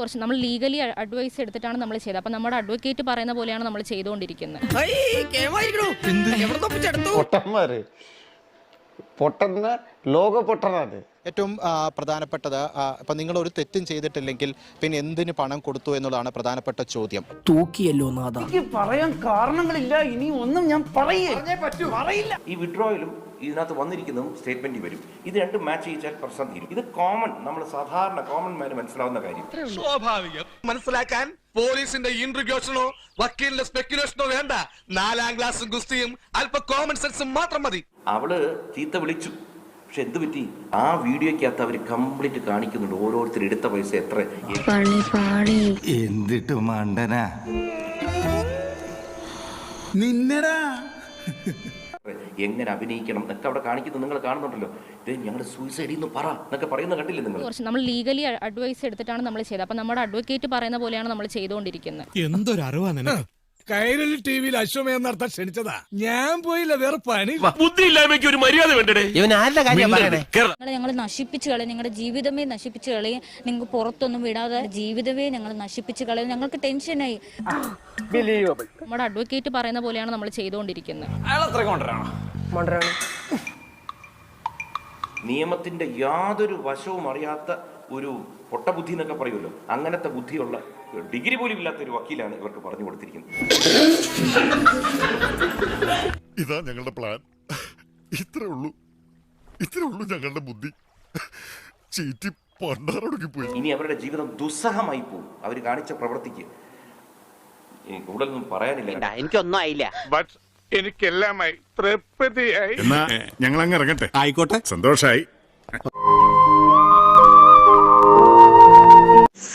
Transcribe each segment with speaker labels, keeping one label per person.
Speaker 1: കുറച്ച് നമ്മൾ legally advice എടുത്തിട്ടാണ് നമ്മൾ ചെയ്തത്. അപ്പം നമ്മുടെ അഡ്വക്കേറ്റ് പറയുന്ന പോലെയാണ് നമ്മൾ ചെയ്തുകൊണ്ടിരിക്കുന്നത്.
Speaker 2: പൊട്ടന്ന ലോക പൊട്ടനാണ്.
Speaker 3: ഏറ്റവും പ്രധാനപ്പെട്ടത് ഇപ്പൊ നിങ്ങൾ ഒരു തെറ്റും ചെയ്തിട്ടില്ലെങ്കിൽ പിന്നെ എന്തിന് പണം കൊടുത്തു എന്നുള്ളതാണ് പ്രധാനപ്പെട്ട ചോദ്യം.
Speaker 4: തൂക്കിയല്ലോ നാഥ.
Speaker 5: എനിക്ക് പറയാൻ കാരണങ്ങളില്ല. ഇനി ഒന്നും ഞാൻ പറയേ. പറയില്ല.
Speaker 6: ഈ വിഡ്രോയിലും ഇതിനകത്ത് വന്നിരിക്കുന്നതും സ്റ്റേറ്റ്മെന്റ് വരും. ഇത് രണ്ടും മാച്ച് ചെയ്യിച്ചാൽ പ്രശ്നം തീരും. ഇത് കോമൺ നമ്മൾ സാധാരണ കോമൺ മാന് മനസ്സിലാവുന്ന കാര്യം.
Speaker 7: സ്വാഭാവികം. മനസ്സിലാക്കാൻ പോലീസിന്റെ ഇൻട്രിഗ്യൂഷനോ വക്കീലിന്റെ സ്പെക്യുലേഷനോ വേണ്ട. നാലാം ക്ലാസ്സും ഗുസ്തിയും അല്പ കോമൺ സെൻസും മാത്രം മതി.
Speaker 6: അവൾ ചീത്ത വിളിച്ചു. പക്ഷെ എന്ത് പറ്റി? ആ വീഡിയോക്കകത്ത് അവർ കംപ്ലീറ്റ് കാണിക്കുന്നുണ്ട്. ഓരോരുത്തർ എടുത്ത പൈസ എത്ര?
Speaker 8: എന്തിട്ട് മണ്ടനാ?
Speaker 6: എങ്ങനെ അഭിനയിക്കണം എന്നൊക്കെ അവിടെ കാണിക്കുന്നു നിങ്ങൾ കാണുന്നുണ്ടല്ലോ. ഇത് ഞങ്ങൾ സൂയിസൈഡ് എന്ന് പറ എന്നൊക്കെ പറയുന്ന കണ്ടില്ലേ നിങ്ങൾ?
Speaker 1: കുറച്ച് നമ്മൾ ലീഗലി അഡ്വൈസ് എടുത്തിട്ടാണ് നമ്മൾ ചെയ്തത്. അപ്പം നമ്മുടെ അഡ്വക്കേറ്റ് പറയുന്ന പോലെയാണ് നമ്മൾ ചെയ്തുകൊണ്ടിരിക്കുന്നത്.
Speaker 7: എന്തൊരു അറിവാ നിനക്ക്?
Speaker 9: കൈരളി ടി വിയിൽ അശ്വമേധം നടത്താൻ ക്ഷണിച്ചതാ. ഞാൻ പോയില്ല വേറെ പണി
Speaker 7: ബുദ്ധിയില്ലായ്മയ്ക്ക് ഒരു മര്യാദ വേണ്ടേ
Speaker 4: ഇവൻ ആരുടെ കാര്യം പറയണേ?
Speaker 10: നിങ്ങളെ ഞങ്ങൾ നശിപ്പിച്ച് കളയും നിങ്ങളുടെ ജീവിതമേ നശിപ്പിച്ച് കളയും. നിങ്ങൾക്ക് പുറത്തൊന്നും വിടാതെ ജീവിതമേ ഞങ്ങൾ നശിപ്പിച്ച് കളയും. ഞങ്ങൾക്ക് ടെൻഷനായി.
Speaker 1: നമ്മുടെ അഡ്വക്കേറ്റ് പറയുന്ന പോലെയാണ് നമ്മൾ ചെയ്തുകൊണ്ടിരിക്കുന്നത്.
Speaker 6: നിയമത്തിന്റെ യാതൊരു വശവും അറിയാത്ത ഒരു പൊട്ടബുദ്ധി എന്നൊക്കെ പറയുമല്ലോ. അങ്ങനത്തെ ബുദ്ധിയുള്ള ഡിഗ്രി പോലും ഇല്ലാത്ത ഒരു വക്കീലാണ് ഇവർക്ക് പറഞ്ഞു കൊടുത്തിരിക്കുന്നത്.
Speaker 9: ഇതാ ഞങ്ങളുടെ പ്ലാൻ ഇത്രേ ഉള്ളൂ. ഇത്രേ ഉള്ളൂ ഞങ്ങളുടെ ബുദ്ധി. ചീറ്റി പോയി.
Speaker 6: ഇനി അവരുടെ ജീവിതം ദുസ്സഹമായി പോകും അവർ കാണിച്ച പ്രവർത്തിക്ക് കൂടുതലൊന്നും പറയാനില്ല.
Speaker 4: എനിക്കൊന്നും ആയില്ല.
Speaker 9: എനിക്കെല്ലാമായി തൃപ്തിയായി. എന്നാ ഞങ്ങൾ അങ്ങ് ഇറങ്ങട്ടെ. ആയിക്കോട്ടെ. സന്തോഷായി.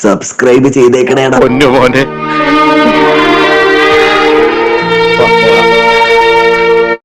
Speaker 4: സബ്സ്ക്രൈബ് ചെയ്തേക്കണേടാ.
Speaker 8: പൊന്നു മോനെ